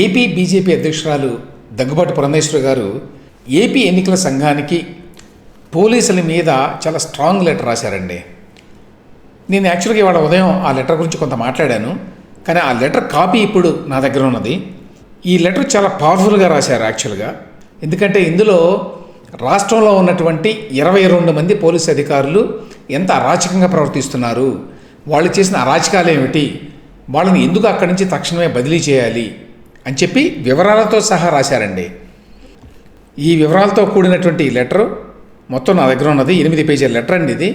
AP BJP అధ్యక్షురాలు దగ్గుబాటు పురంధేశ్వరి గారు AP ఎన్నికల సంఘానికి పోలీసుల మీద చాలా స్ట్రాంగ్ లెటర్ రాశారండి. నేను యాక్చువల్గా ఇవాళ ఉదయం ఆ లెటర్ గురించి కొంత మాట్లాడాను కానీ ఆ లెటర్ కాపీ ఇప్పుడు నా దగ్గర ఉన్నది. ఈ లెటర్ చాలా పవర్ఫుల్గా రాశారు యాక్చువల్గా ఎందుకంటే ఇందులో రాష్ట్రంలో ఉన్నటువంటి ఇరవై రెండు మంది పోలీసు అధికారులు ఎంత అరాచకంగా ప్రవర్తిస్తున్నారు వాళ్ళు చేసిన అరాచకాలు ఏమిటి వాళ్ళని ఎందుకు అక్కడి నుంచి తక్షణమే బదిలీ చేయాలి అని చెప్పి వివరాలతో సహా రాశారండి. ఈ వివరాలతో కూడినటువంటి లెటరు లెటర్ మొత్తం నా దగ్గర ఉన్నది ఎనిమిది పేజీల లెటర్ అండి ఇది.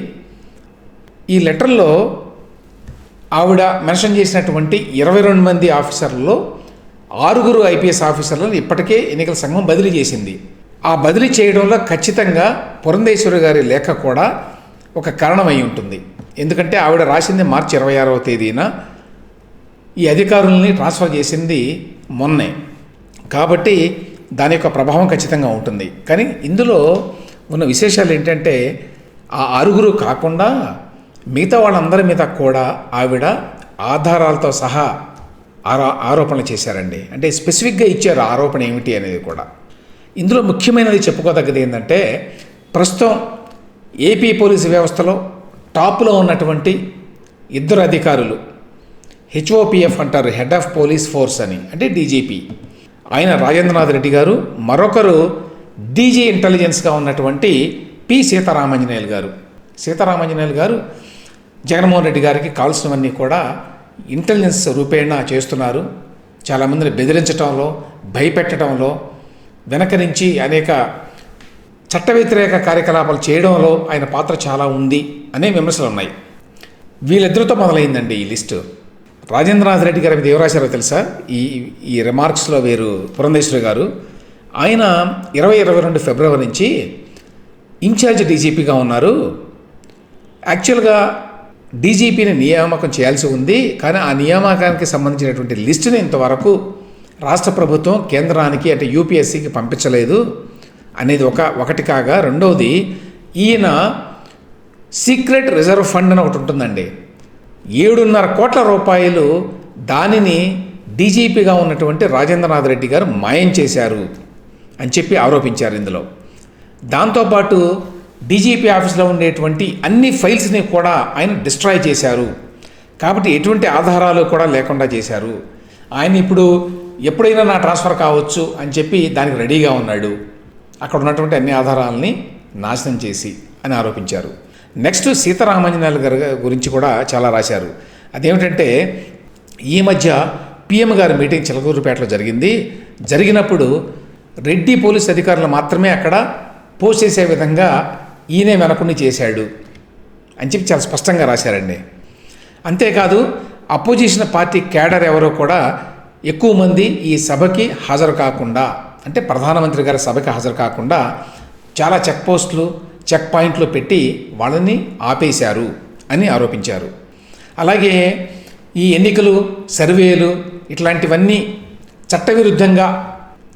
ఈ లెటర్లో ఆవిడ మెన్షన్ చేసినటువంటి ఇరవై రెండు మంది ఆఫీసర్లలో ఆరుగురు ఐపీఎస్ ఆఫీసర్లను ఇప్పటికే ఎన్నికల సంఘం బదిలీ చేసింది. ఆ బదిలీ చేయడంలో ఖచ్చితంగా పురంధేశ్వరి గారి లేఖ కూడా ఒక కారణమై ఉంటుంది. ఎందుకంటే ఆవిడ రాసింది మార్చి ఇరవై ఆరవ తేదీన ఈ అధికారుల్ని ట్రాన్స్ఫర్ చేసింది మొన్నే. కాబట్టి దాని యొక్క ప్రభావం ఖచ్చితంగా ఉంటుంది. కానీ ఇందులో ఉన్న విశేషాలు ఏంటంటే ఆ ఆరుగురు కాకుండా మిగతా వాళ్ళందరి మీద కూడా ఆవిడ ఆధారాలతో సహా ఆరో ఆరోపణలు చేశారండి. అంటే స్పెసిఫిక్గా ఇచ్చారు ఆరోపణ ఏమిటి అనేది కూడా. ఇందులో ముఖ్యమైనది చెప్పుకోదగ్గది ఏంటంటే ప్రస్తుతం ఏపీ పోలీసు వ్యవస్థలో టాప్లో ఉన్నటువంటి ఇద్దరు అధికారులు హెచ్ఓపిఎఫ్ అంటారు హెడ్ ఆఫ్ పోలీస్ ఫోర్స్ అని అంటే డీజీపీ. ఆయన రాజేంద్రనాథ్ రెడ్డి గారు మరొకరు డీజీ ఇంటెలిజెన్స్గా ఉన్నటువంటి పి సీతారామాంజనేయులు గారు. సీతారామాంజనేయులు గారు జగన్మోహన్ రెడ్డి గారికి కావాల్సినవన్నీ కూడా ఇంటెలిజెన్స్ రూపేణ చేస్తున్నారు. చాలామందిని బెదిరించడంలో భయపెట్టడంలో వెనక నుంచి అనేక చట్ట వ్యతిరేక కార్యకలాపాలు చేయడంలో ఆయన పాత్ర చాలా ఉంది అనే విమర్శలు ఉన్నాయి వీళ్ళిద్దరితో మొదలైందండి ఈ లిస్టు. రాజేంద్రనాథ్ రెడ్డి గారి మీద ఎవరాశారో తెలుసా? ఈ ఈ రిమార్క్స్లో వీరు పురంధేశ్వరి గారు ఆయన ఇరవై ఇరవై రెండు ఫిబ్రవరి నుంచి ఇన్ఛార్జ్ డీజీపీగా ఉన్నారు. యాక్చువల్గా డీజీపీని నియామకం చేయాల్సి ఉంది కానీ ఆ నియామకానికి సంబంధించినటువంటి లిస్టుని ఇంతవరకు రాష్ట్ర ప్రభుత్వం కేంద్రానికి అంటే యూపీఎస్సీకి పంపించలేదు అనేది ఒక ఒకటి కాగా రెండవది ఈయన సీక్రెట్ రిజర్వ్ ఫండ్ అని ఒకటి ఉంటుందండి. ఏడున్నర కోట్ల రూపాయలు దానిని డీజీపీగా ఉన్నటువంటి రాజేంద్రనాథ్ రెడ్డి గారు మాయం చేశారు అని చెప్పి ఆరోపించారు ఇందులో. దాంతోపాటు డీజీపీ ఆఫీస్లో ఉండేటువంటి అన్ని ఫైల్స్ని కూడా ఆయన డిస్ట్రాయ్ చేశారు. కాబట్టి ఎటువంటి ఆధారాలు కూడా లేకుండా చేశారు. ఆయన ఇప్పుడు ఎప్పుడైనా నా ట్రాన్స్ఫర్ కావచ్చు అని చెప్పి దానికి రెడీగా ఉన్నాడు. అక్కడ ఉన్నటువంటి అన్ని ఆధారాలని నాశనం చేసి అని ఆరోపించారు. నెక్స్ట్ సీతారామాంజనేయులు గారి గురించి కూడా చాలా రాశారు. అదేమిటంటే ఈ మధ్య పిఎం గారి మీటింగ్ చిలకూరుపేటలో జరిగింది. జరిగినప్పుడు రెడ్డి పోలీస్ అధికారులు మాత్రమే అక్కడ పోస్ట్ చేసే విధంగా ఈయనే వెనకుండి చేశాడు అని చెప్పి చాలా స్పష్టంగా రాశారండి. అంతేకాదు అపోజిషన్ పార్టీ క్యాడర్ ఎవరో కూడా ఎక్కువ మంది ఈ సభకి హాజరు కాకుండా అంటే ప్రధానమంత్రి గారి సభకి హాజరు కాకుండా చాలా చెక్ పోస్టులు చెక్ పాయింట్లో పెట్టి వాళ్ళని ఆపేశారు అని ఆరోపించారు. అలాగే ఈ ఎన్నికలు సర్వేలు ఇట్లాంటివన్నీ చట్టవిరుద్ధంగా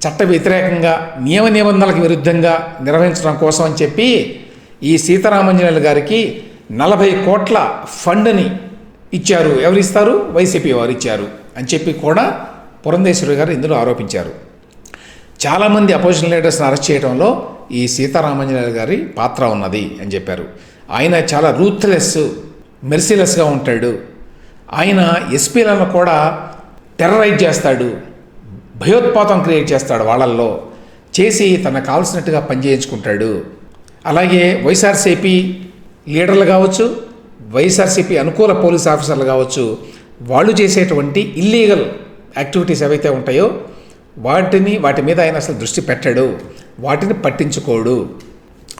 చట్ట వ్యతిరేకంగా నియమ నిబంధనలకు విరుద్ధంగా నిర్వహించడం కోసం అని చెప్పి ఈ సీతారామంజనేయులు గారికి నలభై కోట్ల ఫండ్ని ఇచ్చారు. ఎవరు ఇస్తారు? వైసీపీ వారు ఇచ్చారు అని చెప్పి కూడా పురంధేశ్వరి గారు ఇందులో ఆరోపించారు. చాలామంది అపోజిషన్ లీడర్స్ని అరెస్ట్ చేయడంలో ఈ సీతారామంజనేయులు గారి పాత్ర ఉన్నది అని చెప్పారు. ఆయన చాలా రూత్లెస్ మెర్సిలెస్గా ఉంటాడు. ఆయన ఎస్పీలను కూడా టెర్రరైజ్ చేస్తాడు. భయోత్పాతం క్రియేట్ చేస్తాడు వాళ్ళల్లో. చేసి తనకు కావాల్సినట్టుగా పనిచేయించుకుంటాడు అలాగే వైఎస్ఆర్సీపీ లీడర్లు కావచ్చు వైఎస్ఆర్సీపీ అనుకూల పోలీస్ ఆఫీసర్లు కావచ్చు వాళ్ళు చేసేటువంటి ఇల్లీగల్ యాక్టివిటీస్ ఏవైతే ఉంటాయో వాటిని వాటి మీద ఆయన అసలు దృష్టి పెట్టాడు. వాటిని పట్టించుకోడు.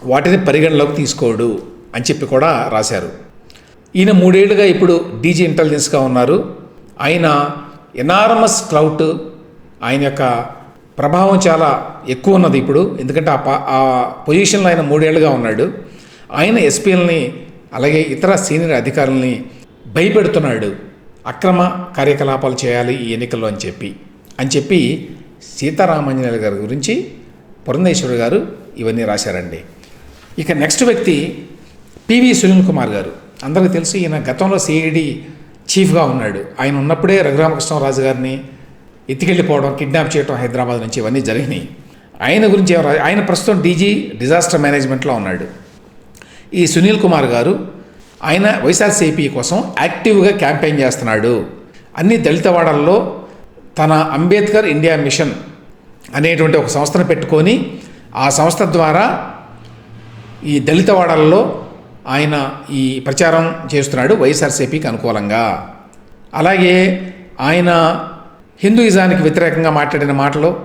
వాటిని పరిగణలోకి తీసుకోడు అని చెప్పి కూడా రాశారు. ఈయన మూడేళ్ళుగా ఇప్పుడు డీజీ ఇంటెలిజెన్స్గా ఉన్నారు. ఆయన ఎనార్మస్ క్లౌట్ ఆయన యొక్క ప్రభావం చాలా ఎక్కువ ఉన్నది ఇప్పుడు. ఎందుకంటే ఆ పా ఆ పొజిషన్లో ఆయన మూడేళ్ళుగా ఉన్నాడు. ఆయన ఎస్పీలని అలాగే ఇతర సీనియర్ అధికారులని భయపెడుతున్నాడు. అక్రమ కార్యకలాపాలు చేయాలి ఈ ఎన్నికల్లో అని చెప్పి. అని చెప్పి సీతారామాంజనేయులు గారి గురించి పురంధేశ్వరి గారు ఇవన్నీ రాశారండి. ఇక నెక్స్ట్ వ్యక్తి పివి సునీల్ కుమార్ గారు. అందరికీ తెలుసు ఈయన గతంలో సిఐడి చీఫ్గా ఉన్నాడు. ఆయన ఉన్నప్పుడే రఘురామకృష్ణరాజు గారిని ఎత్తికెళ్ళిపోవడం కిడ్నాప్ చేయడం హైదరాబాద్ నుంచి ఇవన్నీ జరిగినాయి. ఆయన గురించి ఎవరు ఆయన ప్రస్తుతం డీజీ డిజాస్టర్ మేనేజ్మెంట్లో ఉన్నాడు. ఈ సునీల్ కుమార్ గారు ఆయన వైఎస్ఆర్సీపీ కోసం యాక్టివ్గా క్యాంపెయిన్ చేస్తున్నాడు. అన్ని దళితవాడల్లో తన అంబేద్కర్ ఇండియా మిషన్ అనేటువంటి ఒక సంస్థను పెట్టుకొని ఆ సంస్థ ద్వారా ఈ దళితవాడల్లో ఆయన ఈ ప్రచారం చేస్తున్నాడు వైఎస్ఆర్సీపీకి అనుకూలంగా. అలాగే ఆయన హిందూయిజానికి వ్యతిరేకంగా మాట్లాడిన మాటలు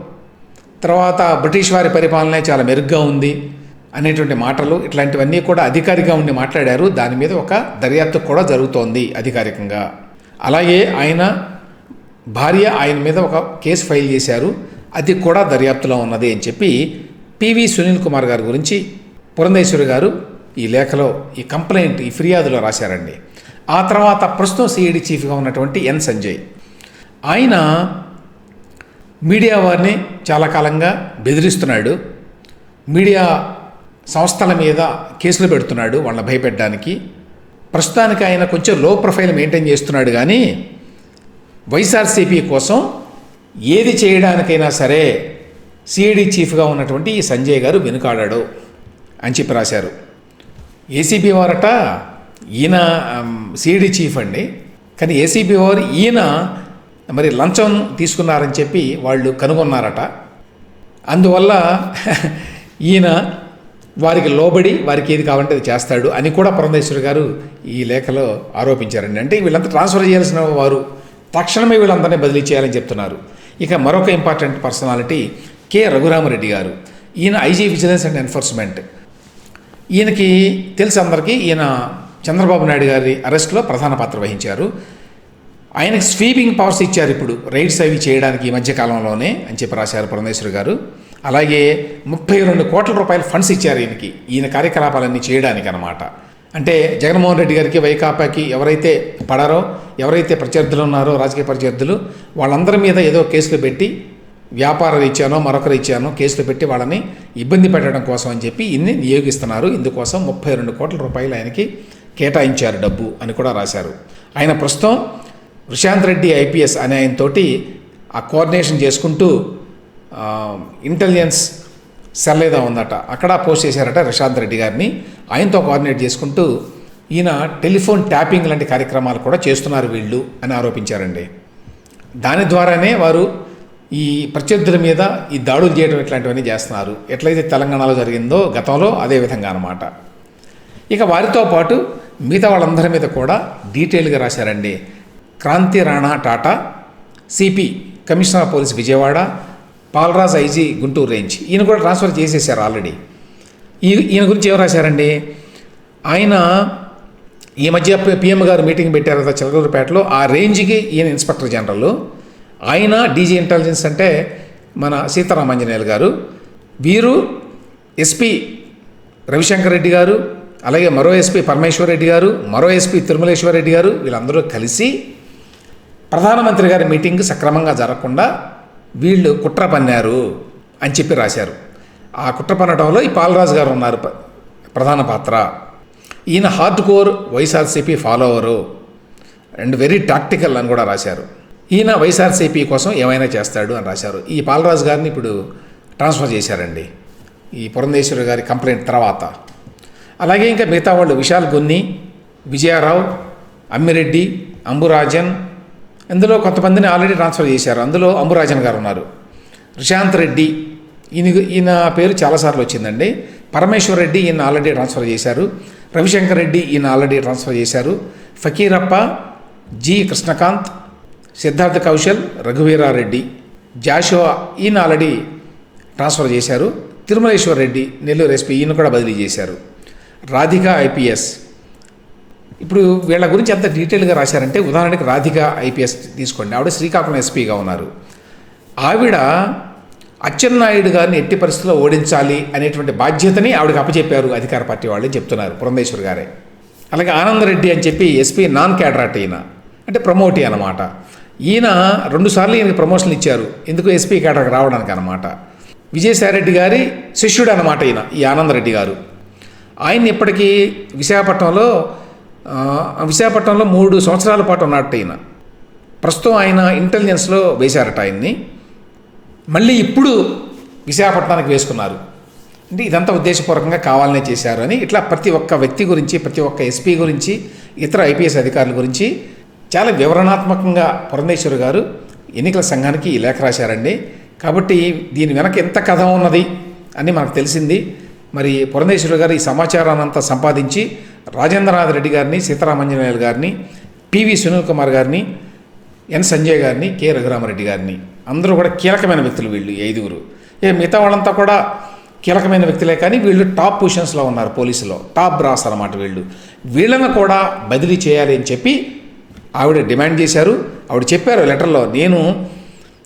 తర్వాత బ్రిటిష్ వారి పరిపాలనే చాలా మెరుగ్గా ఉంది అనేటువంటి మాటలు ఇట్లాంటివన్నీ కూడా అధికారిగా ఉండి మాట్లాడారు. దాని మీద ఒక దర్యాప్తు కూడా జరుగుతోంది అధికారికంగా. అలాగే ఆయన భార్య ఆయన మీద ఒక కేసు ఫైల్ చేశారు. అది కూడా దర్యాప్తులో ఉన్నది అని చెప్పి పివి సునీల్ కుమార్ గారి గురించి పురంధేశ్వరి గారు ఈ లేఖలో ఈ కంప్లైంట్ ఈ ఫిర్యాదులో రాశారండి. ఆ తర్వాత ప్రస్తుతం సిఐడి చీఫ్గా ఉన్నటువంటి ఎన్ సంజయ్. ఆయన మీడియా వారిని చాలా కాలంగా బెదిరిస్తున్నాడు. మీడియా సంస్థల మీద కేసులు పెడుతున్నాడు వాళ్ళని భయపెట్టడానికి. ప్రస్తుతానికి ఆయన కొంచెం లో ప్రొఫైల్ మెయింటైన్ చేస్తున్నాడు కానీ వైఎస్ఆర్సీపీ కోసం ఏది చేయడానికైనా సరే సిఐడి చీఫ్గా ఉన్నటువంటి ఈ సంజయ్ గారు వెనుకాడాడు అని చెప్పి రాశారు. ఏసీబీ వారట ఈయన సిఐడి చీఫ్ అండి. కానీ ఏసీబీ వారు ఈయన మరి లంచం తీసుకున్నారని చెప్పి వాళ్ళు కనుగొన్నారట. అందువల్ల ఈయన వారికి లోబడి వారికి ఏది కావాలంటే అది చేస్తాడు అని కూడా పురంధేశ్వరి గారు ఈ లేఖలో ఆరోపించారండి. అంటే వీళ్ళంతా ట్రాన్స్ఫర్ చేయాల్సిన వారు తక్షణమే వీళ్ళందరినీ బదిలీ చేయాలని చెప్తున్నారు. ఇక మరొక ఇంపార్టెంట్ పర్సనాలిటీ కె రఘురామరెడ్డి గారు. ఈయన ఐజీ విజిలెన్స్ అండ్ ఎన్ఫోర్స్మెంట్. ఈయనకి తెలుసు అందరికీ ఈయన చంద్రబాబు నాయుడు గారి అరెస్ట్లో ప్రధాన పాత్ర వహించారు. ఆయనకి స్వీపింగ్ పవర్స్ ఇచ్చారు ఇప్పుడు రైడ్స్ అవి చేయడానికి ఈ మధ్యకాలంలోనే అని చెప్పి రాశారు పురంధేశ్వరి గారు. అలాగే ముప్పై రెండు కోట్ల రూపాయల ఫండ్స్ ఇచ్చారు ఈయనకి ఈయన కార్యకలాపాలన్నీ చేయడానికి అనమాట అంటే జగన్మోహన్ రెడ్డి గారికి వైకాపాకి ఎవరైతే పడారో ఎవరైతే ప్రత్యర్థులు ఉన్నారో రాజకీయ ప్రత్యర్థులు వాళ్ళందరి మీద ఏదో కేసులు పెట్టి వ్యాపారాలు ఇచ్చానో మరొకరు ఇచ్చానో కేసులు పెట్టి వాళ్ళని ఇబ్బంది పెట్టడం కోసం అని చెప్పి ఇన్ని నియోగిస్తున్నారు. ఇందుకోసం ముప్పై రెండు కోట్ల రూపాయలు ఆయనకి కేటాయించారు డబ్బు అని కూడా రాశారు. ఆయన ప్రస్తుతం ప్రశాంత్ రెడ్డి ఐపీఎస్ అనే ఆయనతోటి ఆ కోఆర్డినేషన్ చేసుకుంటూ ఇంటెలిజెన్స్ సెల్ ఏదో ఉందట. అక్కడ పోస్ట్ చేశారట ప్రశాంత్ రెడ్డి గారిని. ఆయనతో కోఆర్డినేట్ చేసుకుంటూ ఈయన టెలిఫోన్ ట్యాపింగ్ లాంటి కార్యక్రమాలు కూడా చేస్తున్నారు వీళ్ళు అని ఆరోపించారండి. దాని ద్వారానే వారు ఈ ప్రత్యర్థుల మీద ఈ దాడులు చేయడం ఇట్లాంటివన్నీ చేస్తున్నారు. ఎట్లయితే తెలంగాణలో జరిగిందో గతంలో అదే విధంగా అనమాట ఇక వారితో పాటు మిగతా వాళ్ళందరి మీద కూడా డీటెయిల్గా రాశారండి. Kranthi Rana Tata CP commissioner of police Vijayawada Palaraj IG Guntur range. ఈయన కూడా ట్రాన్స్ఫర్ చేసేసారు ఆల్రెడీ. ఈ ఈయన గురించి ఏం రాశారండి? ఆయన ఈ మధ్య పిఎం గారు మీటింగ్ పెట్టారు కదా చిలకలూరుపేటలో ఆ రేంజ్కి ఈయన ఇన్స్పెక్టర్ జనరల్. ఆయన డీజీ ఇంటెలిజెన్స్ అంటే మన సీతారామాంజనేయులు గారు వీరు ఎస్పీ రవిశంకర్ రెడ్డి గారు అలాగే మరో ఎస్పీ పరమేశ్వర్ రెడ్డి గారు మరో ఎస్పీ తిరుమలేశ్వర్ రెడ్డి గారు వీళ్ళందరూ కలిసి ప్రధానమంత్రి గారి మీటింగ్ సక్రమంగా జరగకుండా వీళ్ళు కుట్ర పన్నారు అని చెప్పి రాశారు. ఆ కుట్ర పన్నటంలో ఈ పాలరాజు గారు ఉన్నారు ప్రధాన పాత్ర. ఈయన hard core YSRCP follower. And very tactical అని కూడా రాశారు. ఈయన వైఎస్ఆర్సీపీ కోసం ఏమైనా చేస్తాడు అని రాశారు. ఈ పాలరాజు గారిని ఇప్పుడు ట్రాన్స్ఫర్ చేశారండి. ఈ పురంధేశ్వరి గారి కంప్లైంట్ తర్వాత. అలాగే ఇంకా మిగతా వాళ్ళు విశాల్ గున్ని విజయారావు అమ్మిరెడ్డి అంబురాజన్ ఇందులో కొంతమందిని ఆల్రెడీ ట్రాన్స్ఫర్ చేశారు. అందులో అంబురాజన్ గారు ఉన్నారు. ప్రశాంత్ రెడ్డి ఈయన ఈయన పేరు చాలాసార్లు వచ్చిందండి. పరమేశ్వర్ రెడ్డి ఈయన ఆల్రెడీ ట్రాన్స్ఫర్ చేశారు. రవిశంకర్ రెడ్డి ఈయన ఆల్రెడీ ట్రాన్స్ఫర్ చేశారు. ఫకీరప్ప జి కృష్ణకాంత్ సిద్ధార్థ కౌశల్ రఘువీరారెడ్డి జాషువా ఈయన ఆల్రెడీ ట్రాన్స్ఫర్ చేశారు. తిరుమలేశ్వర్ రెడ్డి నెల్లూరు ఎస్పీ ఈయన కూడా బదిలీ చేశారు. రాధిక ఐపీఎస్ ఇప్పుడు వీళ్ళ గురించి ఎంత డీటెయిల్గా రాశారంటే ఉదాహరణకి రాధిక ఐపీఎస్ తీసుకోండి. ఆవిడ శ్రీకాకుళం ఎస్పీగా ఉన్నారు. ఆవిడ అచ్చెన్నాయుడు గారిని ఎట్టి పరిస్థితుల్లో ఓడించాలి అనేటువంటి బాధ్యతని ఆవిడకి అప్పచెప్పారు అధికార పార్టీ వాళ్ళు చెప్తున్నారు పురంధేశ్వర్ గారే. అలాగే ఆనందరెడ్డి అని చెప్పి ఎస్పీ నాన్ క్యాడరాట్ ఈయన. అంటే ప్రమోటీ అనమాట ఈయన రెండుసార్లు ఈయనకి ప్రమోషన్లు ఇచ్చారు. ఎందుకు ఎస్పీ క్యాడర్కి రావడానికి అనమాట విజయసాయిరెడ్డి గారి శిష్యుడు అనమాట ఈయన ఈ ఆనందరెడ్డి గారు. ఆయన ఇప్పటికీ విశాఖపట్నంలో విశాఖపట్నంలో మూడు సంవత్సరాల పాటు ఉన్నట్టు ఈయన. ప్రస్తుతం ఆయన ఇంటెలిజెన్స్లో వేశారట ఆయన్ని. మళ్ళీ ఇప్పుడు విశాఖపట్నానికి వేసుకున్నారు. అంటే ఇదంతా ఉద్దేశపూర్వకంగా కావాలనే చేశారు అని ఇట్లా ప్రతి ఒక్క వ్యక్తి గురించి ప్రతి ఒక్క ఎస్పీ గురించి ఇతర ఐపీఎస్ అధికారుల గురించి చాలా వివరణాత్మకంగా పురంధేశ్వర్ గారు ఎన్నికల సంఘానికి ఈ లేఖ రాశారండి. కాబట్టి దీని వెనక ఎంత కథ ఉన్నది అని మనకు తెలిసింది. మరి పురంధేశ్వర్ గారు ఈ సమాచారాన్ని అంతా సంపాదించి రాజేంద్రనాథ్ రెడ్డి గారిని సీతారామంజనేయులు గారిని పివి సునీల్ కుమార్ గారిని ఎన్ సంజయ్ గారిని కె రఘురామరెడ్డి గారిని. అందరూ కూడా కీలకమైన వ్యక్తులు వీళ్ళు ఐదుగురు. ఏ మిగతా వాళ్ళంతా కూడా కీలకమైన వ్యక్తులే కానీ వీళ్ళు టాప్ పొజిషన్స్లో ఉన్నారు పోలీసులో. టాప్ బ్రాస్ అనమాట వీళ్ళు. వీళ్ళను కూడా బదిలీ చేయాలి అని చెప్పి ఆవిడ డిమాండ్ చేశారు. ఆవిడ చెప్పారు లెటర్లో నేను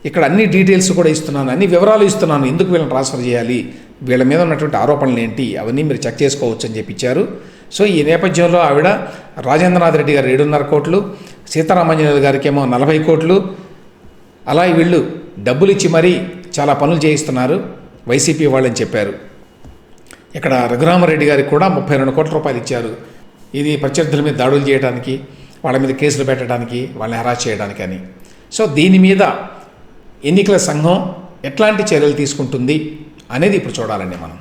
ఇక్కడ అన్ని డీటెయిల్స్ కూడా ఇస్తున్నాను అన్ని వివరాలు ఇస్తున్నాను. ఎందుకు వీళ్ళని ట్రాన్స్ఫర్ చేయాలి? వీళ్ళ మీద ఉన్నటువంటి ఆరోపణలు ఏంటి అవన్నీ మీరు చెక్ చేసుకోవచ్చు అని చెప్పి ఇచ్చారు. సో ఈ నేపథ్యంలో ఆవిడ రాజేంద్రనాథ్ రెడ్డి గారు ఏడున్నర కోట్లు సీతారామంజనేయులు గారికి ఏమో నలభై కోట్లు. అలా వీళ్ళు డబ్బులు ఇచ్చి మరీ చాలా పనులు చేయిస్తున్నారు వైసీపీ వాళ్ళని చెప్పారు. ఇక్కడ రఘురామరెడ్డి గారికి కూడా ముప్పై రెండు కోట్ల రూపాయలు ఇచ్చారు. ఇది ప్రత్యర్థుల మీద దాడులు చేయడానికి వాళ్ళ మీద కేసులు పెట్టడానికి వాళ్ళని హెరాస్ చేయడానికి అని. సో దీని మీద ఎన్నికల సంఘం ఎట్లాంటి చర్యలు తీసుకుంటుంది అనేది ఇప్పుడు చూడాలండి మనం.